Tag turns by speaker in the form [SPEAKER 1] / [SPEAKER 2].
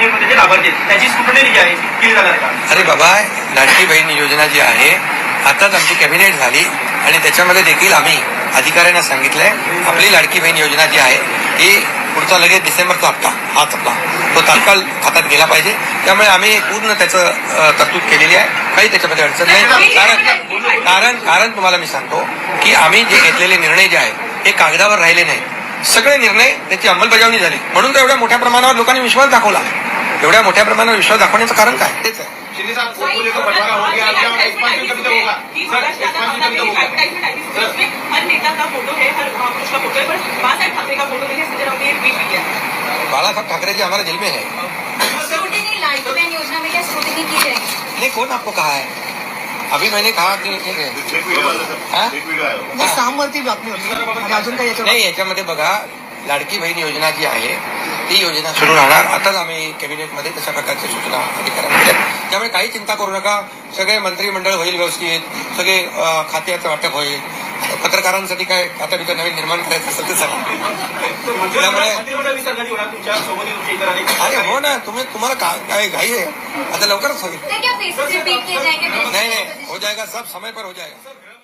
[SPEAKER 1] योजनेमध्ये जे लाभार्थी आहेत त्याची स्क्रुटनी जी आहे ती केली जाणार आहे का?
[SPEAKER 2] अरे बाबा लाडकी बहीण योजना जी आहे आताच आमची कॅबिनेट झाली आणि त्याच्यामध्ये देखील आम्ही अधिकाऱ्यांना सांगितलंय आपली लाडकी बहीण योजना जी आहे ही पुढचा लगेच डिसेंबरचा हप्ता हाच हप्ता तो तात्काळ खात्यात गेला पाहिजे. त्यामुळे आम्ही पूर्ण त्याचं तरतूद केलेली आहे. काही त्याच्यामध्ये अडचण नाही. कारण कारण कारण तुम्हाला मी सांगतो की आम्ही जे घेतलेले निर्णय जे आहेत हे कागदावर राहिले नाहीत. सगळे निर्णय त्याची अंमलबजावणी झाली. म्हणून तर एवढ्या मोठ्या प्रमाणावर लोकांनी विश्वास दाखवला. एवढ्या मोठ्या प्रमाणावर विश्वास दाखवण्याचं कारण काय? तेच आहे.
[SPEAKER 1] हो
[SPEAKER 3] है है बाळासाहेब ठाकरे
[SPEAKER 2] जी हमारे दिल में है
[SPEAKER 4] स्क्रूटिनी लाडकी बहन योजना में क्या स्क्रूटिनी की जाएगी
[SPEAKER 2] नहीं कौन आपको कहा है? अभी मैंने कहा कि
[SPEAKER 5] सामवरती बातमी होती. आणि अजून काही याच्यावर?
[SPEAKER 2] नाही याच्यामध्ये बघा लाडकी बहीण योजना जी आहे ती योजना सुरू राहणार. आताच आम्ही कॅबिनेटमध्ये तशा प्रकारच्या सूचना अधिकाऱ्यांना दिल्या त्यामुळे काही चिंता करू नका. सगळे मंत्रिमंडळ होईल व्यवस्थित. सगळे खात्याचं वाटप होईल. पत्रकारांसाठी काय आता तिथं नवीन निर्माण करायचं असेल तर सांगा त्यामुळे अरे हो ना. तुम्ही तुम्हाला का काय घाई आहे? आता लवकरच होईल.
[SPEAKER 4] तो
[SPEAKER 2] नहीं. नहीं हो जाएगा सब समय पर हो जाएगा